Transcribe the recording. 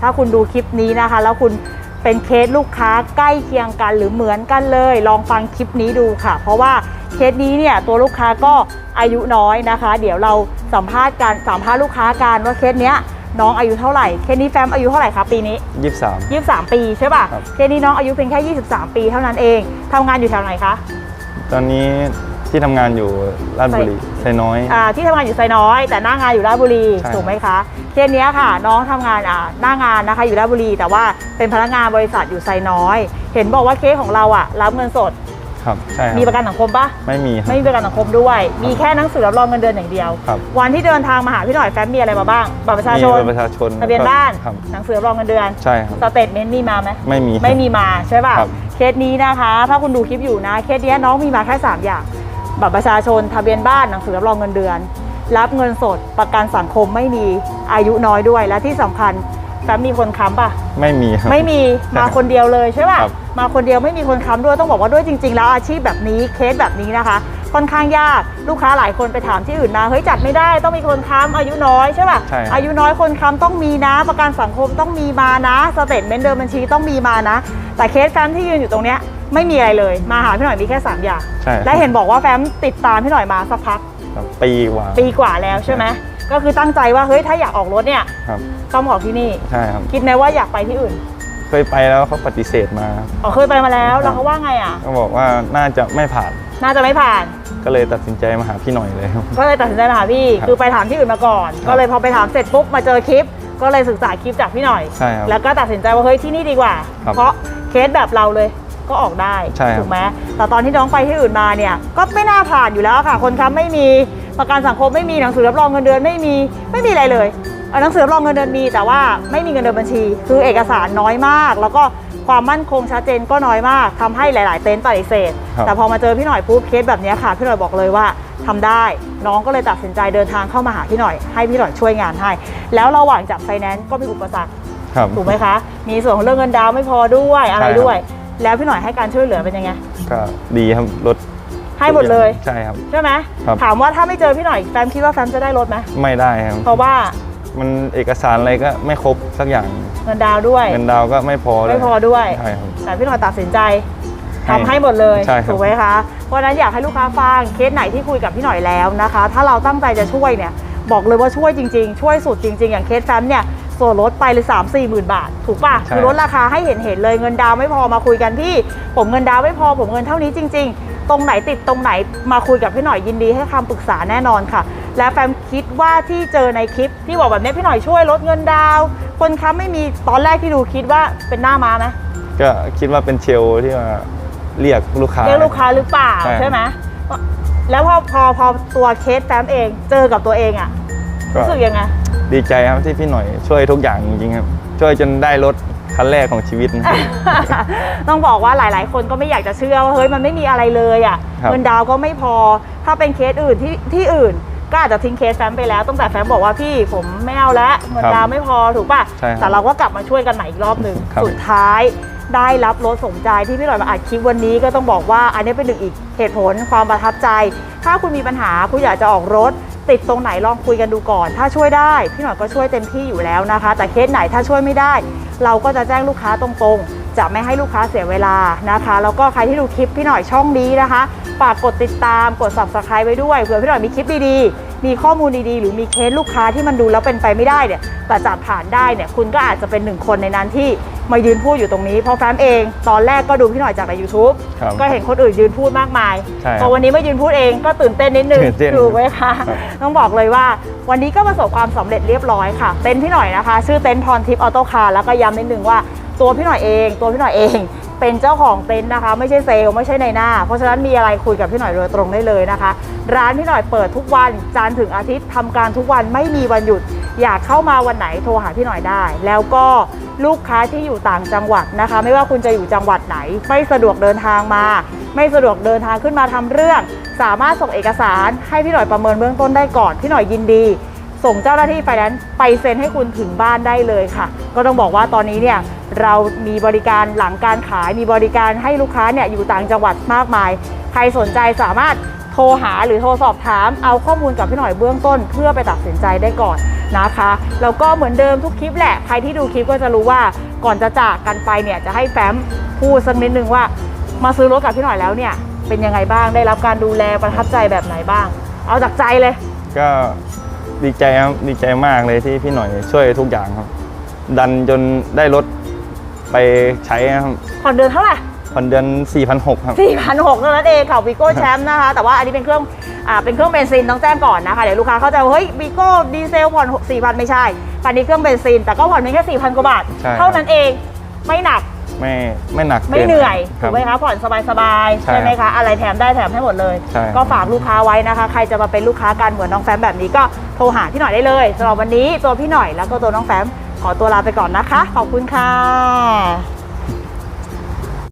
ถ้าคุณดูคลิปนี้นะคะ แล้วคุณเป็นเคสลูกค้าใกล้เคียงกันหรือเหมือนกันเลย ลองฟังคลิปนี้ดูค่ะ เพราะว่าเคสนี้เนี่ยตัวลูกค้าก็อายุน้อยนะคะ เดี๋ยวเราสัมภาษณ์กันสัมภาษณ์ลูกค้ากันว่าเคสเนี้ยน้องอายุเท่าไหร่เคสนี้แฟมอายุเท่าไหร่คะปีนี้ยี่สิบสาม23 ปีใช่ป่ะครับ เคสนี้น้องอายุเพียงแค่ 23 ปีเท่านั้นเองทำงานอยู่แถวไหนคะ ตอนนี้ที่ทำงานอยู่ราชบุรีไซน้อย อ่าที่ทำงานอยู่ไซน้อย แต่หน้างานอยู่ราชบุรีใช่ ถูกไหมคะเคสเนี้ยค่ะ น้องทำงานอ่าหน้างานนะคะอยู่ราชบุรี แต่ว่าเป็นพนักงานบริษัทอยู่ไซน้อย เห็นบอกว่าเคสของเราอะรับเงินสด ครับใช่คมีปรับระกันสังคมปะไม่มีครับ ไม่มีประกันสังคมด้วย มีแค่หนังสือรับรองเงินเดือนอย่างเดียว ครับ วันที่เดินทางมาหาพี่หน่อยแฟมมีอะไรมาบ้างบัตรประชามีชนบัตรประชาชนทะเบียนบ้าน ครับ หนังสือรับรองเงินเดือนใช่ครับ สเตทเมนต์มีมาไหม ไม่มีไม่มีมาใช่ป่ะ ครับเคสนี้นะคะ ถ้าคุณดูคลิปอยู่นะ เคสเนี้ยน้องมีมาแค่ 3 อย่าง บัตรประชาชน ทะเบียนบ้าน หนังสือรับรองเงินเดือน รับเงินสด ประกันสังคมไม่มี อายุน้อยด้วย และที่สำคัญแฟมมีคนค้ำป่ะ ไม่มีครับ ไม่มีใช่มาคนเดียวเลยใช่ป่ะ ครับ มาคนเดียวไม่มีคนค้ำด้วยต้องบอกว่าด้วยจริง ๆ แล้วอาชีพแบบนี้เคสแบบนี้นะคะ ค่อนข้างยากลูกค้าหลายคนไปถามที่อื่นมาเฮ้ยจัดไม่ได้ต้องมีคนค้ำอายุน้อยใช่ป่ะใช่ครับ อายุน้อยคนค้ำต้องมีนะ ประกันสังคมต้องมีมานะสเตทเมนต์เดินบัญชีต้องมีมานะ แต่เคสแฟมที่ยืนอยู่ตรงเนี้ยไม่มีอะไรเลยมาหาพี่หน่อยมีแค่3อย่างใช่ครับและเห็นบอกว่าแฟมติดตามพี่หน่อยมาสักพัก ครับปีกว่าปีกว่าแล้วใช่ไหมก็คือตั้งใจว่าเฮ้ยถ้าอยากออกรถเนี่ยครับต้องออกที่นี่ ใช่ครับ คิดไหมว่าอยากไปที่อื่นเค ยไปแล้วเขาปฏิเสธมาอ๋อเคยไปมาแล้ว แล้วเขาว่าไงอะ ก็บอกว่าน่าจะไม่ผ่าน น่าจะไม่ผ่าน ก็เลยตัดสินใจมาหาพี่หน่อยเลยครับ ก็เลยตัดสินใจมาหาพี่ ครับคือไปถามที่อื่นมาก่อน ครับก็เลยพอไปถามเสร็จปุ๊บมาเจอคลิป ก็เลยศึกษาคลิปจากพี่หน่อย ใช่ครับแล้วก็ตัดสินใจว่าเฮ้ยที่นี่ดีกว่า ครับเพราะเคสแบบเราเลยก็ออกได้ใช่ครับ ถูกไหมแต่ตอนที่น้องไปที่อื่นมาเนี่ย ก็ไม่น่าผ่านอยู่แล้วค่ะ คนค้ำไม่มีประกันสังคมไม่มีหนังสือรับรองเงินเดือนไม่มีไม่มีอะไรเลยเอ่อ หนังสือรับรองเงินเดือนมีแต่ว่าไม่มีเงินเดือนบัญชี คือเอกสารน้อยมาก แล้วก็ความมั่นคงชัดเจนก็น้อยมากทำให้หลาย ๆ เต็นท์ปฏิเสธครับแต่พอมาเจอพี่หน่อยปุ๊บเคสแบบเนี้ยค่ะ พี่หน่อยบอกเลยว่าทำได้ น้องก็เลยตัดสินใจเดินทางเข้ามาหาพี่หน่อย ให้พี่หน่อยช่วยงานให้ แล้วระหว่างจับไฟแนนซ์ก็มีอุปสรรคครับถูกไหมคะ มีส่วนของเรื่องเงินดาวน์ไม่พอด้วยอะไรใช่ครับด้วย แล้วพี่หน่อยให้การช่วยเหลือเป็นยังไง ก็ดีครับรถให้หมดเลย ใช่ครับ ใช่ไหมครับถามว่าถ้าไม่เจอพี่หน่อยแฟมคิดว่าแฟมจะได้รถไหมไม่ได้ครับ เพราะว่า มันเอกสารอะไรก็ไม่ครบสักอย่างเงินดาวน์ด้วย เงินดาวก็ไม่พอเลยไม่พอด้วยใช่ครับ แต่พี่หน่อยตัดสินใจให้ทำให้หมดเลยใช่ครับ ถูกไหมคะเพราะฉะนั้นอยากให้ลูกค้าฟังเคสไหนที่คุยกับพี่หน่อยแล้วนะคะ ถ้าเราตั้งใจจะช่วยเนี่ยบอกเลยว่าช่วยจริง ๆ ช่วยสุดจริง ๆ อย่างเคสแฟมเนี่ยส่วนลดไปเลยสามสี่หมื่นบาท ถูกป่ะใช่ คือลดราคาให้เห็นเห็นๆเลยเงินดาวน์ไม่พอมาคุยกันพี่ ผมเงินดาวน์ไม่พอผมเงินเท่านี้จริง ๆ ตรงไหนติดตรงไหนมาคุยกับพี่หน่อยยินดีให้คำปรึกษาแน่นอนค่ะ และแฟมคิดว่าที่เจอในคลิปที่บอกแบบนี้พี่หน่อยช่วยลดเงินดาวน์คนค้ำไม่มีตอนแรกที่ดูคิดว่าเป็นหน้าม้าไหมก็คิดว่าเป็นเชลล์ที่ว่าเรียกลูกค้า เรียกลูกค้าหรือเปล่าใช่ ใช่ไหมแล้วพอพอพอตัวเคสแฟมเองเจอกับตัวเองอะก็รู้สึกยังไงดีใจครับที่พี่หน่อยช่วยทุกอย่างจริงๆครับ ช่วยจนได้รถคันแรกของชีวิตนะครับ ต้องบอกว่าหลาย ๆ คนก็ไม่อยากจะเชื่อว่าเฮ้ยมันไม่มีอะไรเลยอะครับ เงินดาวน์ก็ไม่พอถ้าเป็นเคสอื่นที่ที่อื่น ก็อาจจะทิ้งเคสแฟมไปแล้วตั้งแต่แฟมบอกว่าพี่ผมไม่เอาแล้วเงินดาวน์ไม่พอถูกป่ะใช่ครับแต่เราก็กลับมาช่วยกันใหม่อีกรอบหนึ่งครับ สุดท้ายได้รับรถสมใจที่พี่หน่อยมาอัดคลิปวันนี้ก็ต้องบอกว่าอันนี้เป็นหนึ่งอีกเหตุผลความประทับใจ ถ้าคุณมีปัญหาคุณอยากจะออกรถ ติดตรงไหนลองคุยกันดูก่อน ถ้าช่วยได้พี่หน่อยก็ช่วยเต็มที่อยู่แล้วนะคะ แต่เคสไหนถ้าช่วยไม่ได้ เราก็จะแจ้งลูกค้าตรงๆ จะไม่ให้ลูกค้าเสียเวลานะคะ แล้วก็ใครที่ดูคลิปพี่หน่อยช่องนี้นะคะ ฝากกดติดตามกด subscribe ไว้ด้วยเผื่อพี่หน่อยมีคลิปดีๆ มีข้อมูลดีๆ หรือมีเคสลูกค้าที่มันดูแล้วเป็นไปไม่ได้เนี่ยแต่จัดผ่านได้เนี่ยคุณก็อาจจะเป็นหนึ่งคนในนั้นที่มายืนพูดอยู่ตรงนี้เพราะแฟมเอง ตอนแรกก็ดูพี่หน่อยจากใน YouTube ครับก็เห็นคนอื่นยืนพูดมากมายใช่ครับพอวันนี้มายืนพูดเองก็ตื่นเต้นนิดนึงตื่นเต้นถูกไหมคะครับต้องบอกเลยว่า วันนี้ก็ประสบความสำเร็จเรียบร้อยค่ะ เต็นท์พี่หน่อยนะคะ ชื่อเต็นท์พรทิพย์ออโต้คาร์แล้วก็ย้ำนิดนึงว่าตัวพี่หน่อยเอง ตัวพี่หน่อยเอง เป็นเจ้าของเต็นท์นะคะ ไม่ใช่เซลล์ไม่ใช่ในหน้า เพราะฉะนั้นมีอะไรคุยกับพี่หน่อยโดยตรงได้เลยนะคะ ร้านพี่หน่อยเปิดทุกวันจันทร์ถึงอาทิตย์ทำการทุกวันไม่มีวันหยุด อยากเข้ามาวันไหนโทรหาพี่หน่อยได้ แล้วก็ลูกค้าที่อยู่ต่างจังหวัดนะคะ ไม่ว่าคุณจะอยู่จังหวัดไหน ไม่สะดวกเดินทางมา ไม่สะดวกเดินทางขึ้นมาทำเรื่อง สามารถส่งเอกสารให้พี่หน่อยประเมินเบื้องต้นได้ก่อนพี่หน่อยยินดี ส่งเจ้าหน้าที่ไฟแนนซ์ไปเซ็นให้คุณถึงบ้านได้เลยค่ะ ก็ต้องบอกว่าตอนนี้เนี่ยเรามีบริการหลังการขายมีบริการให้ลูกค้าเนี่ยอยู่ต่างจังหวัดมากมาย ใครสนใจสามารถโทรหาหรือโทรสอบถาม เอาข้อมูลกับพี่หน่อยเบื้องต้น เพื่อไปตัดสินใจได้ก่อนนะคะแล้วก็เหมือนเดิมทุกคลิปแหละใครที่ดูคลิปก็จะรู้ว่าก่อนจะจากกันไปเนี่ยจะให้แฟ้มพูดสักนิดนึงว่า มาซื้อรถกับพี่หน่อยแล้วเนี่ยเป็นยังไงบ้างได้รับการดูแลประทับใจแบบไหนบ้าง เอาจากใจเลย ก็ ดีใจครับดีใจมากเลยที่พี่หน่อยช่วยทุกอย่างครับ ดันจนได้รถไปใช้ครับผ่อนเดือนเท่าไหร่ผ่อนเดือน4,600ครับ 4,600เท่านั้นเองค่ะวีโก้แชมป์นะคะ แต่ว่าอันนี้เป็นเครื่องอ่าเป็นเครื่องเบนซินต้องแจ้งก่อนนะคะ เดี๋ยวลูกค้าเข้าใจว่าเฮ้ยวีโก้ดีเซลผ่อน4,000 ไม่ใช่คันนี้เครื่องเบนซิน แต่ก็ผ่อนเพียงแค่4,000 กว่าบาท ใช่ครับเท่านั้นเองไม่หนัก ไม่ไม่หนักไม่กิเหนื่อยคถูรักบไหมคะผ่อนสบายๆใช่ใช่ไหมคะอะไรแถมได้แถมให้หมดเลยใช่ครับก็ฝากลูกค้าไว้นะคะ ใครจะมาเป็นลูกค้ากันเหมือนน้องแฟมแบบนี้ก็โทรหาพี่หน่อยได้เลยสำหรับวันนี้ตัวพี่หน่อยแล้วก็ตัวน้องแฟมขอตัวลาไปก่อนนะคะ ขอบคุณค่ะ